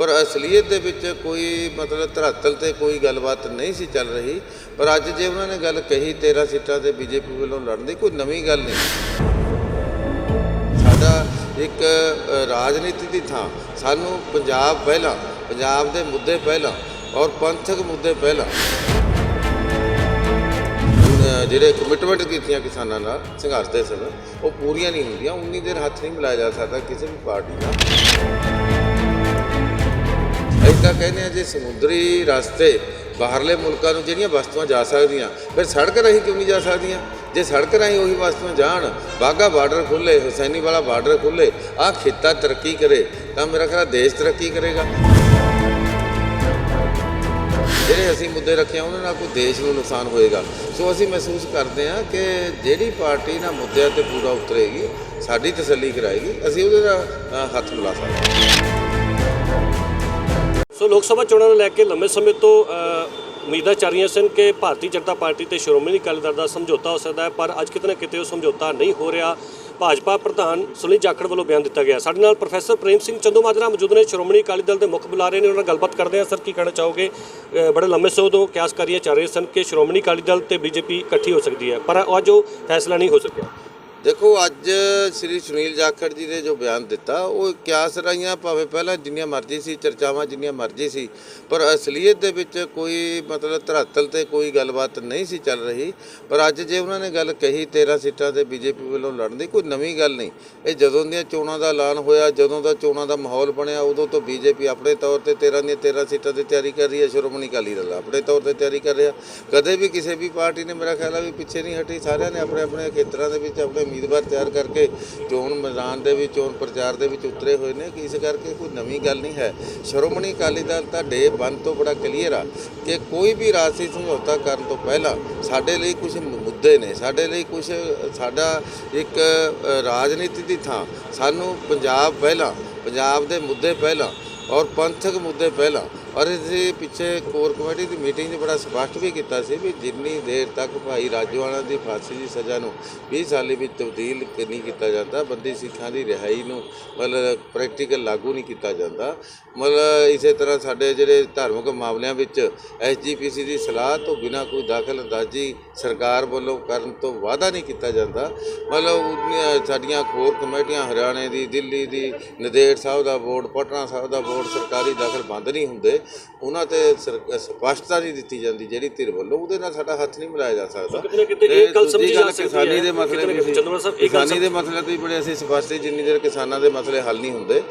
ਪਰ ਅਸਲੀਅਤ ਦੇ ਵਿੱਚ ਕੋਈ ਮਤਲਬ ਧਰਾਤਲ ਤੇ ਕੋਈ ਗੱਲਬਾਤ ਨਹੀਂ ਸੀ ਚੱਲ ਰਹੀ। ਪਰ ਅੱਜ ਜੇ ਉਹਨਾਂ ਨੇ ਗੱਲ ਕਹੀ 13 ਸੀਟਾਂ ਤੇ ਬੀਜੇਪੀ ਵੱਲੋਂ ਲੜਨ ਦੀ ਕੋਈ ਨਵੀਂ ਗੱਲ ਨਹੀਂ। ਸਾਡਾ ਇੱਕ ਰਾਜਨੀਤੀ ਦੀ ਥਾਂ। ਸਾਨੂੰ ਪੰਜਾਬ ਪਹਿਲਾਂ, ਪੰਜਾਬ ਦੇ ਮੁੱਦੇ ਪਹਿਲਾਂ ਔਰ ਪੰਥਕ ਮੁੱਦੇ ਪਹਿਲਾਂ। ਜਿਹੜੇ ਕਮਿਟਮੈਂਟ ਕੀਤੀਆਂ ਕਿਸਾਨਾਂ ਨਾਲ ਸੰਘਰਸ਼ ਦੇ ਸਮੇਂ, ਉਹ ਪੂਰੀਆਂ ਨਹੀਂ ਹੁੰਦੀਆਂ। ਉਨੀ ਦੇਰ ਹੱਥ ਨਹੀਂ ਮਿਲਾਇਆ ਜਾ ਸਕਦਾ ਕਿਸੇ ਵੀ ਪਾਰਟੀ ਨਾਲ। ਅਸੀਂ ਕਹਿੰਦੇ ਆ ਜੇ ਸਮੁੰਦਰੀ ਰਸਤੇ ਬਾਹਰਲੇ ਮੁਲਕਾਂ ਨੂੰ ਜਿਹੜੀਆਂ ਵਸਤੂਆਂ ਜਾ ਸਕਦੀਆਂ, ਫਿਰ ਸੜਕ ਰਾਹੀਂ ਕਿਉਂ ਨਹੀਂ ਜਾ ਸਕਦੀਆਂ? ਜੇ ਸੜਕ ਰਾਹੀਂ ਉਹੀ ਵਸਤੂਆਂ ਜਾਣ ਬਾਗਾ ਬਾਰਡਰ ਖੁੱਲੇ ਹੁਸੈਨੀ ਵਾਲਾ ਬਾਰਡਰ ਖੁੱਲੇ ਆਹ ਖਿੱਤਾ ਤਰੱਕੀ ਕਰੇ, ਤਾਂ ਮੇਰਾ ਖਿਆਲ ਦੇਸ਼ ਤਰੱਕੀ ਕਰੇਗਾ। ਜਿਹੜੇ ਅਸੀਂ ਮੁੱਦੇ ਰੱਖੇ ਉਹਨਾਂ ਨਾਲ ਕੋਈ ਦੇਸ਼ ਨੂੰ ਨੁਕਸਾਨ ਹੋਏਗਾ। ਸੋ ਅਸੀਂ ਮਹਿਸੂਸ ਕਰਦੇ ਹਾਂ ਕਿ ਜਿਹੜੀ ਪਾਰਟੀ ਨਾ ਮੁੱਦਿਆਂ ਤੇ ਪੂਰਾ ਉਤਰੇਗੀ, ਸਾਡੀ ਤਸੱਲੀ ਕਰਾਏਗੀ, ਅਸੀਂ ਉਹਦੇ ਨਾਲ ਹੱਥ ਮਿਲਾ ਸਕਦੇ ਹਾਂ। ਸੋ ਲੋਕ ਸਭਾ ਚੋਣਾਂ ਨੂੰ ਲੈ ਕੇ ਲੰਮੇ ਸਮੇਂ ਤੋਂ ਉਮੀਦਾਂ ਚੱਲ ਰਹੀਆਂ ਸਨ ਕਿ ਭਾਰਤੀ ਜਨਤਾ ਪਾਰਟੀ ਤੇ ਸ਼੍ਰੋਮਣੀ ਅਕਾਲੀ ਦਲ ਦਾ ਸਮਝੌਤਾ ਹੋ ਸਕਦਾ ਹੈ, ਪਰ ਅੱਜ ਕਿਤੇ ਨਾ ਕਿਤੇ ਉਹ ਸਮਝੌਤਾ ਨਹੀਂ ਹੋ ਰਿਹਾ। ਭਾਜਪਾ ਪ੍ਰਧਾਨ ਸੁਨੀਲ ਜਾਖੜ ਵੱਲੋਂ ਬਿਆਨ ਦਿੱਤਾ ਗਿਆ। ਸਾਡੇ ਨਾਲ ਪ੍ਰੋਫੈਸਰ ਪ੍ਰੇਮ ਸਿੰਘ ਚੰਦੂਮਾਜਰਾ ਮੌਜੂਦ ਨੇ। ਸ਼੍ਰੋਮਣੀ ਅਕਾਲੀ ਦਲ ਦੇ ਮੁੱਖ ਬੁਲਾਰੇ ਨੇ ਉਹਨਾਂ ਨਾਲ ਗੱਲਬਾਤ ਕਰਦੇ ਹਾਂ। ਸਰ, ਕੀ ਕਹਿਣਾ ਚਾਹੋਗੇ? ਬੜੇ ਲੰਮੇ ਸਮੇਂ ਤੋਂ ਕਿਆਸ ਕਰੀਏ ਚੱਲ ਰਹੇ ਸਨ ਕਿ ਸ਼੍ਰੋਮਣੀ ਅਕਾਲੀ ਦਲ ਤੇ ਬੀਜੇਪੀ ਇਕੱਠੀ ਹੋ ਸਕਦੀ ਹੈ, ਪਰ ਅੱਜ ਉਹ ਫੈਸਲਾ ਨਹੀਂ ਹੋ ਸਕਿਆ। ਦੇਖੋ, ਅੱਜ ਸ੍ਰੀ ਸੁਨੀਲ ਜਾਖੜ ਜੀ ਨੇ ਜੋ ਬਿਆਨ ਦਿੱਤਾ, ਉਹ ਕਿਆਸ ਰਹੀਆਂ ਭਾਵੇਂ ਪਹਿਲਾਂ ਜਿੰਨੀਆਂ ਮਰਜ਼ੀ ਸੀ, ਚਰਚਾਵਾਂ ਜਿੰਨੀਆਂ ਮਰਜ਼ੀ ਸੀ, ਪਰ ਅਸਲੀਅਤ ਦੇ ਵਿੱਚ ਕੋਈ ਮਤਲਬ ਧਰਾਤਲ ਤੇ ਕੋਈ ਗੱਲਬਾਤ ਨਹੀਂ ਸੀ ਚੱਲ ਰਹੀ। ਪਰ ਅੱਜ ਜੇ ਉਹਨਾਂ ਨੇ ਗੱਲ ਕਹੀ 13 ਸੀਟਾਂ ਤੇ ਬੀਜੇਪੀ ਵੱਲੋਂ ਲੜਨ ਦੀ, ਕੋਈ ਨਵੀਂ ਗੱਲ ਨਹੀਂ। ਇਹ ਜਦੋਂ ਦੀਆਂ ਚੋਣਾਂ ਦਾ ਐਲਾਨ ਹੋਇਆ, ਜਦੋਂ ਦਾ ਚੋਣਾਂ ਦਾ ਮਾਹੌਲ ਬਣਿਆ, ਉਦੋਂ ਤੋਂ ਬੀਜੇਪੀ ਆਪਣੇ ਤੌਰ ਤੇ 13 ਦੀਆਂ 13 ਸੀਟਾਂ ਦੀ ਤਿਆਰੀ ਕਰ ਰਹੀ ਹੈ, ਸ਼੍ਰੋਮਣੀ ਅਕਾਲੀ ਦਲ ਆਪਣੇ ਤੌਰ ਤੇ ਤਿਆਰੀ ਕਰ ਰਿਹਾ। ਕਦੇ ਵੀ ਕਿਸੇ ਵੀ ਪਾਰਟੀ ਨੇ ਮੇਰਾ ਖਿਆਲ ਆ ਵੀ ਪਿੱਛੇ ਨਹੀਂ ਹਟੀ, ਸਾਰਿਆਂ ਨੇ ਆਪਣੇ ਆਪਣੇ ਖੇਤਰਾਂ ਦੇ ਵਿੱਚ ਆਪਣੇ ਉਮੀਦਵਾਰ ਤਿਆਰ ਕਰਕੇ ਚੋਣ ਮੈਦਾਨ ਦੇ ਵਿੱਚ ਚੋਣ ਪ੍ਰਚਾਰ ਦੇ ਵਿੱਚ ਉਤਰੇ ਹੋਏ ਨੇ, ਕਿ ਇਸ ਕਰਕੇ ਕੋਈ ਨਵੀਂ ਗੱਲ ਨਹੀਂ ਹੈ। ਸ਼੍ਰੋਮਣੀ ਅਕਾਲੀ ਦਲ ਤਾਂ ਡੇ ਵਨ ਤੋਂ ਬੜਾ ਕਲੀਅਰ ਆ ਕਿ ਕੋਈ ਵੀ ਰਾਜਸੀ ਸਮਝੌਤਾ ਕਰਨ ਤੋਂ ਪਹਿਲਾਂ ਸਾਡੇ ਲਈ ਕੁਝ ਮੁੱਦੇ ਨੇ। ਸਾਡੇ ਲਈ ਕੁਝ ਸਾਡਾ ਇੱਕ ਰਾਜਨੀਤੀ ਦੀ ਥਾਂ। ਸਾਨੂੰ ਪੰਜਾਬ ਪਹਿਲਾਂ, ਪੰਜਾਬ ਦੇ ਮੁੱਦੇ ਪਹਿਲਾਂ ਔਰ ਪੰਥਕ ਮੁੱਦੇ ਪਹਿਲਾਂ ਔਰ ਇਸੇ ਪਿੱਛੇ ਕੋਰ ਕਮੇਟੀ ਦੀ ਮੀਟਿੰਗ 'ਚ ਬੜਾ ਸਪਸ਼ਟ ਵੀ ਕੀਤਾ ਸੀ ਵੀ ਜਿੰਨੀ ਦੇਰ ਤੱਕ ਭਾਈ ਰਾਜੋਆਣਾ ਦੀ ਫਾਂਸੀ ਦੀ ਸਜ਼ਾ ਨੂੰ 20 ਸਾਲੀ ਵਿੱਚ ਤਬਦੀਲ ਨਹੀਂ ਕੀਤਾ ਜਾਂਦਾ, ਬੰਦੀ ਸਿੱਖਾਂ ਦੀ ਰਿਹਾਈ ਨੂੰ ਮਤਲਬ ਪ੍ਰੈਕਟੀਕਲ ਲਾਗੂ ਨਹੀਂ ਕੀਤਾ ਜਾਂਦਾ। ਮਤਲਬ ਇਸੇ ਤਰ੍ਹਾਂ ਸਾਡੇ ਜਿਹੜੇ ਧਾਰਮਿਕ ਮਾਮਲਿਆਂ ਵਿੱਚ ਐਸਜੀਪੀਸੀ ਦੀ ਸਲਾਹ ਤੋਂ ਬਿਨਾਂ ਕੋਈ ਦਾਖਲ ਅੰਦਾਜ਼ੀ ਸਰਕਾਰ ਵੱਲੋਂ ਕਰਨ ਤੋਂ ਵਾਅਦਾ ਨਹੀਂ ਕੀਤਾ ਜਾਂਦਾ। ਮਤਲਬ ਉਹਦੀਆਂ ਸਾਡੀਆਂ ਕੋਰ ਕਮੇਟੀਆਂ ਹਰਿਆਣੇ ਦੀ, ਦਿੱਲੀ ਦੀ, ਨਦੇੜ ਸਾਹਿਬ ਦਾ ਬੋਰਡ ਪਟਨਾ ਸਾਹਿਬ ਦਾ ਬੋਰਡ ਸਰਕਾਰੀ ਦਾਖਲ ਬੰਦ ਨਹੀਂ ਹੁੰਦੇ। ਉਹਨਾਂ ਤੇ ਸਪਸ਼ਟਤਾ ਨਹੀਂ ਦਿੱਤੀ ਜਾਂਦੀ ਜਿਹੜੀ ਧਿਰ ਵੱਲੋਂ ਉਹਦੇ ਨਾਲ ਸਾਡਾ ਹੱਥ ਨਹੀਂ ਮਿਲਾਇਆ ਜਾ ਸਕਦਾ ਕਿਤੇ ਕਿਤੇ ਇਹ ਗੱਲ ਸਮਝੀ ਜਾ ਕਿਸਾਨੀ। ਦੇ ਮਸਲੇ ਵੀ ਕਿਤੇ ਚੰਦੂਮਾਜਰਾ ਸਾਹਿਬ ਇਹ ਗੱਲ ਕਿਸਾਨੀ ਦੇ ਮਸਲੇ ਤੋਂ ਵੀ ਬੜੇ ਅਸੀਂ ਸਪਸ਼ਟ ਜਿੰਨੀ ਦੇਰ ਕਿਸਾਨਾਂ ਦੇ ਮਸਲੇ ਹੱਲ ਨਹੀਂ ਹੁੰਦੇ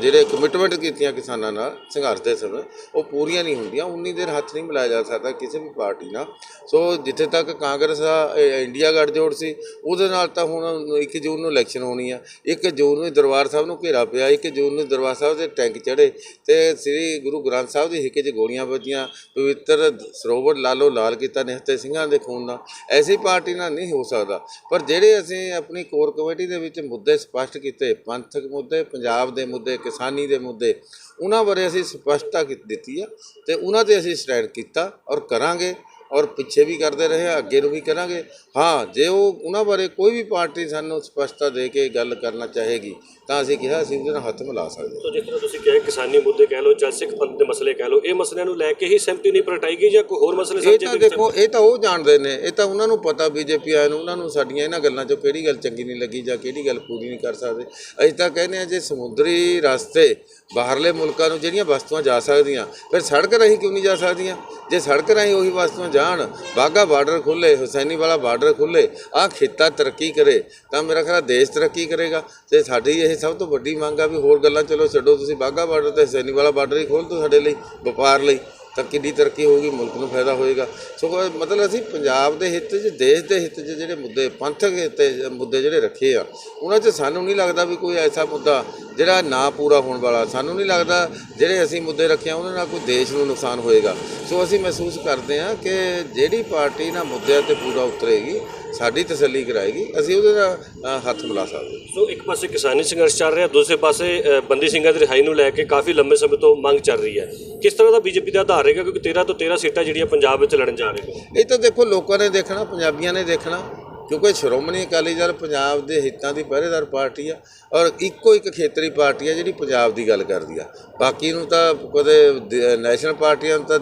ਜਿਹੜੇ ਕਮਿਟਮੈਂਟ ਕੀਤੀਆਂ ਕਿਸਾਨਾਂ ਨਾਲ ਸੰਘਰਸ਼ ਦੇ ਸਮੇਂ ਉਹ ਪੂਰੀਆਂ ਨਹੀਂ ਹੁੰਦੀਆਂ ਉਨੀ ਦੇਰ ਹੱਥ ਨਹੀਂ ਮਿਲਾਇਆ ਜਾ ਸਕਦਾ ਕਿਸੇ ਵੀ ਪਾਰਟੀ ਨਾਲ ਸੋ ਜਿੱਥੇ ਤੱਕ ਕਾਂਗਰਸ ਦਾ ਇੰਡੀਆ ਗੱਠਜੋੜ ਸੀ ਉਹਦੇ ਨਾਲ ਤਾਂ ਹੁਣ 1 ਜੂਨ ਨੂੰ ਇਲੈਕਸ਼ਨ ਹੋਣੀ ਆ 1 ਜੂਨ ਨੂੰ ਦਰਬਾਰ ਸਾਹਿਬ ਨੂੰ ਘੇਰਾ ਪਿਆ 1 ਜੂਨ ਨੂੰ ਦਰਬਾਰ ਸਾਹਿਬ ਦੇ ਟੈਂਕ ਚੜੇ ਤੇ ਸ੍ਰੀ ਗੁਰੂ ਗ੍ਰੰਥ ਸਾਹਿਬ ਦੀ ਹਿੱਕੇ 'ਚ ਗੋਲੀਆਂ ਵੱਜੀਆਂ, ਪਵਿੱਤਰ ਸਰੋਵਰ ਲਾਲੋ ਲਾਲ ਕੀਤਾ ਨਿਹੱਤੇ ਸਿੰਘਾਂ ਦੇ ਖੂਨ ਨਾਲ। ਐਸੀ ਪਾਰਟੀ ਨਾਲ ਨਹੀਂ ਹੋ ਸਕਦਾ। ਪਰ ਜਿਹੜੇ ਅਸੀਂ ਆਪਣੀ ਕੋਰ ਕਮੇਟੀ ਦੇ ਵਿੱਚ ਮੁੱਦੇ ਸਪਸ਼ਟ ਕੀਤੇ, ਪੰਥਕ ਮੁੱਦੇ, ਪੰਜਾਬ ਦੇ ਮੁੱਦੇ, ਕਿਸਾਨੀ ਦੇ ਮੁੱਦੇ, ਉਹਨਾਂ ਬਾਰੇ ਅਸੀਂ ਸਪਸ਼ਟਤਾ ਕੀ- ਦਿੱਤੀ ਆ ਤੇ ਉਹਨਾਂ ਤੇ ਅਸੀਂ ਸਟੈਂਡ ਕੀਤਾ ਔਰ ਕਰਾਂਗੇ। ਔਰ ਪਿੱਛੇ ਵੀ ਕਰਦੇ ਰਹੇ ਅੱਗੇ ਨੂੰ ਵੀ ਕਰਾਂਗੇ। ਹਾਂ ਜੇ ਉਹ ਉਹਨਾਂ ਬਾਰੇ ਕੋਈ ਵੀ ਪਾਰਟੀ ਸਾਨੂੰ ਸਪਸ਼ਟਤਾ ਦੇ ਕੇ ਗੱਲ ਕਰਨਾ ਚਾਹੇਗੀ ਤਾਂ ਅਸੀਂ ਕਿਹਾ ਅਸੀਂ ਉਹਦੇ ਨਾਲ ਹੱਥ ਮਿਲਾ ਸਕਦੇ ਹਾਂ। ਸੋ ਜਿਸ ਤਰ੍ਹਾਂ ਤੁਸੀਂ ਕਿਹਾ ਕਿਸਾਨੀ ਮੁੱਦੇ ਕਹਿ ਲਓ ਜਾਂ ਸਿੱਖ ਪੰਥ ਦੇ ਮਸਲੇ ਕਹਿ ਲਓ ਇਹ ਮਸਲਿਆਂ ਨੂੰ ਲੈ ਕੇ ਹੀ ਸਹਿਮਤੀ ਨਹੀਂ ਪ੍ਰਗਟਾਈਗੀ ਜਾਂ ਕੋਈ ਹੋਰ ਮਸਲੇ ਇਹ ਸਮਝੇ ਤਾਂ ਦੇਖੋ ਇਹ ਤਾਂ ਉਹ ਜਾਣਦੇ ਨੇ ਇਹ ਤਾਂ ਉਹਨਾਂ ਨੂੰ ਪਤਾ ਬੀਜੇਪੀ ਆਏ ਨੂੰ ਉਹਨਾਂ ਨੂੰ ਸਾਡੀਆਂ ਇਹਨਾਂ ਗੱਲਾਂ 'ਚੋਂ ਕਿਹੜੀ ਗੱਲ ਚੰਗੀ ਨਹੀਂ ਲੱਗੀ ਜਾਂ ਕਿਹੜੀ ਗੱਲ ਪੂਰੀ ਨਹੀਂ ਕਰ ਸਕਦੇ। ਅਸੀਂ ਤਾਂ ਕਹਿੰਦੇ ਆ ਜੇ ਸਮੁੰਦਰੀ ਰਸਤੇ ਬਾਹਰਲੇ ਮੁਲਕਾਂ ਨੂੰ ਜਿਹੜੀਆਂ ਵਸਤੂਆਂ ਜਾ ਸਕਦੀਆਂ ਫਿਰ ਸੜਕ ਰਾਹੀਂ ਕਿਉਂ ਨਹੀਂ ਜਾ ਸਕਦੀਆਂ? ਜੇ ਸੜਕ ਰਾਹੀਂ ਉਹੀ ਵਸਤੂਆਂ ਜਾਣ। ਬਾਗਾ ਬਾਰਡਰ ਖੁੱਲੇ ਹੁਸੈਨੀ ਵਾਲਾ ਬਾਰਡਰ ਖੁੱਲੇ ਆਹ ਖਿੱਤਾ ਤਰੱਕੀ ਕਰੇ, ਤਾਂ ਮੇਰਾ ਖਿਆਲ ਦੇਸ਼ ਤਰੱਕੀ ਕਰੇਗਾ। ਤੇ ਸਾਡੀ ਇਹ ਸਭ ਤੋਂ ਵੱਡੀ ਮੰਗ ਆ ਵੀ ਹੋਰ ਗੱਲਾਂ ਚਲੋ ਛੱਡੋ, ਤੁਸੀਂ ਬਾਗਾ ਬਾਰਡਰ ਤੇ ਹੁਸੈਨੀ ਵਾਲਾ ਬਾਰਡਰ ਹੀ ਖੋਲ੍ਹ ਦਿਓ ਸਾਡੇ ਲਈ, ਵਪਾਰ ਲਈ। ਤਾਂ ਕਿੰਨੀ ਤਰੱਕੀ ਹੋਊਗੀ, ਮੁਲਕ ਨੂੰ ਫਾਇਦਾ ਹੋਏਗਾ। ਸੋ ਮਤਲਬ ਅਸੀਂ ਪੰਜਾਬ ਦੇ ਹਿੱਤ 'ਚ, ਦੇਸ਼ ਦੇ ਹਿੱਤ 'ਚ ਜਿਹੜੇ ਮੁੱਦੇ ਪੰਥਕ ਤੇ ਮੁੱਦੇ ਜਿਹੜੇ ਰੱਖੇ ਆ, ਉਹਨਾਂ 'ਚ ਸਾਨੂੰ ਨਹੀਂ ਲੱਗਦਾ ਵੀ ਕੋਈ ਐਸਾ ਮੁੱਦਾ ਜਿਹੜਾ ਨਾ ਪੂਰਾ ਹੋਣ ਵਾਲਾ। ਸਾਨੂੰ ਨਹੀਂ ਲੱਗਦਾ ਜਿਹੜੇ ਅਸੀਂ ਮੁੱਦੇ ਰੱਖੇ ਆ, ਉਹਨਾਂ ਨਾਲ ਕੋਈ ਦੇਸ਼ ਨੂੰ ਨੁਕਸਾਨ ਹੋਏਗਾ। ਸੋ, ਅਸੀਂ ਮਹਿਸੂਸ ਕਰਦੇ ਹਾਂ ਕਿ ਜਿਹੜੀ ਪਾਰਟੀ ਨਾ ਮੁੱਦਿਆਂ ਤੇ ਪੂਰਾ ਉਤਰੇਗੀ, ਸਾਡੀ ਤਸੱਲੀ ਕਰਾਏਗੀ, ਅਸੀਂ ਉਹਦੇ ਨਾਲ ਹੱਥ ਮਿਲਾ ਸਕਦੇ ਸੋ, ਇੱਕ ਪਾਸੇ ਕਿਸਾਨੀ ਸੰਘਰਸ਼ ਚੱਲ ਰਿਹਾ, ਦੂਸਰੇ ਪਾਸੇ ਬੰਦੀ ਸਿੰਘਾਂ ਦੀ ਰਿਹਾਈ ਨੂੰ ਲੈ ਕੇ ਕਾਫੀ ਲੰਬੇ ਸਮੇਂ ਤੋਂ ਮੰਗ ਚੱਲ ਰਹੀ ਹੈ। ਕਿਸ ਤਰ੍ਹਾਂ ਦਾ ਬੀਜੇਪੀ ਦਾ ਆਧਾਰ ਰਹੇਗਾ ਕਿਉਂਕਿ 13 ਤੋਂ 13 ਸੀਟਾਂ ਜਿਹੜੀਆਂ ਪੰਜਾਬ ਵਿੱਚ ਲੜਨ ਜਾ ਰਹੀਆਂ ਇਹ ਤਾਂ ਦੇਖੋ ਲੋਕਾਂ ਨੇ ਦੇਖਣਾ, ਪੰਜਾਬੀਆਂ ਨੇ ਦੇਖਣਾ। ਕਿਉਂਕਿ ਸ਼੍ਰੋਮਣੀ ਅਕਾਲੀ ਦਲ ਪੰਜਾਬ ਦੇ ਹਿੱਤਾਂ ਦੀ ਪਹਿਰੇਦਾਰ ਪਾਰਟੀ ਆ ਔਰ ਇੱਕੋ ਇੱਕ ਖੇਤਰੀ ਪਾਰਟੀ ਆ ਜਿਹੜੀ ਪੰਜਾਬ ਦੀ ਗੱਲ ਕਰਦੀ ਆ। ਬਾਕੀ ਨੂੰ ਤਾਂ ਕਦੇ ਨੈਸ਼ਨਲ ਪਾਰਟੀਆਂ ਨੂੰ ਤਾਂ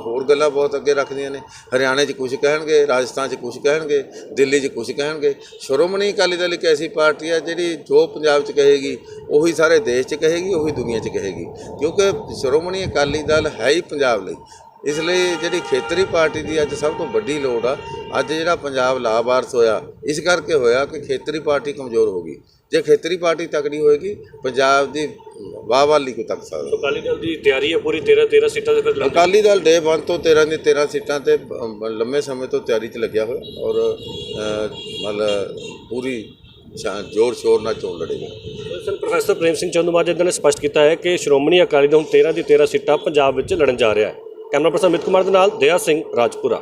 ਹੋਰ ਗੱਲਾਂ ਬਹੁਤ ਅੱਗੇ ਰੱਖਦੀਆਂ ਨੇ। ਹਰਿਆਣੇ 'ਚ ਕੁਝ ਕਹਿਣਗੇ, ਰਾਜਸਥਾਨ 'ਚ ਕੁਝ ਕਹਿਣਗੇ, ਦਿੱਲੀ 'ਚ ਕੁਝ ਕਹਿਣਗੇ। ਸ਼੍ਰੋਮਣੀ ਅਕਾਲੀ ਦਲ ਇੱਕ ਐਸੀ ਪਾਰਟੀ ਆ ਜਿਹੜੀ ਜੋ ਪੰਜਾਬ 'ਚ ਕਹੇਗੀ, ਉਹੀ ਸਾਰੇ ਦੇਸ਼ 'ਚ ਕਹੇਗੀ, ਉਹੀ ਦੁਨੀਆ 'ਚ ਕਹੇਗੀ। ਕਿਉਂਕਿ ਸ਼੍ਰੋਮਣੀ ਅਕਾਲੀ ਦਲ ਹੈ ਹੀ ਪੰਜਾਬ ਲਈ। ਇਸ ਲਈ ਜਿਹੜੀ ਖੇਤਰੀ ਪਾਰਟੀ ਦੀ ਅੱਜ ਸਭ ਤੋਂ ਵੱਡੀ ਲੋੜ ਆ ਅੱਜ ਜਿਹੜਾ ਪੰਜਾਬ ਲਾਵਾਰਸ ਹੋਇਆ ਇਸ ਕਰਕੇ ਹੋਇਆ ਕਿ ਖੇਤਰੀ ਪਾਰਟੀ ਕਮਜ਼ੋਰ ਹੋ ਗਈ। ਜੇ ਖੇਤਰੀ ਪਾਰਟੀ ਤਕੜੀ ਹੋਏਗੀ ਪੰਜਾਬ ਦੀ ਵਾਹ ਵਾਲੀ ਕੋ ਤੱਕ ਸਕਦਾ ਅਕਾਲੀ ਦਲ ਦੀ ਤਿਆਰੀ ਹੈ ਪੂਰੀ 13 13 ਸੀਟਾਂ ਦੇ ਫਿਰ। ਅਕਾਲੀ ਦਲ ਡੇ 1 ਤੋਂ 13 ਦੀ 13 ਸੀਟਾਂ ਤੇ ਲੰਮੇ ਸਮੇਂ ਤੋਂ ਤਿਆਰੀ 'ਚ ਲੱਗਿਆ ਹੋਇਆ ਔਰ ਮਤਲਬ ਪੂਰੀ ਜ਼ੋਰ ਸ਼ੋਰ ਨਾਲ ਚੋਣ ਲੜੇਗਾ ਸਰ ਪ੍ਰੋਫੈਸਰ ਪ੍ਰੇਮ ਸਿੰਘ ਚੰਦੂਮਾਜਰਾ ਜੀ ਨੇ ਸਪਸ਼ਟ ਕੀਤਾ ਹੈ ਕਿ ਸ਼੍ਰੋਮਣੀ ਅਕਾਲੀ ਦਲ ਹੁਣ 13 ਦੀ 13 ਸੀਟਾਂ ਪੰਜਾਬ ਵਿੱਚ ਲੜਨ ਜਾ ਰਿਹਾ ਹੈ। ਕੈਮਰਾ ਪਰਸਨ ਅਮਿਤ ਕੁਮਾਰ ਦੇ ਨਾਲ ਦਇਆ ਸਿੰਘ ਰਾਜਪੁਰਾ।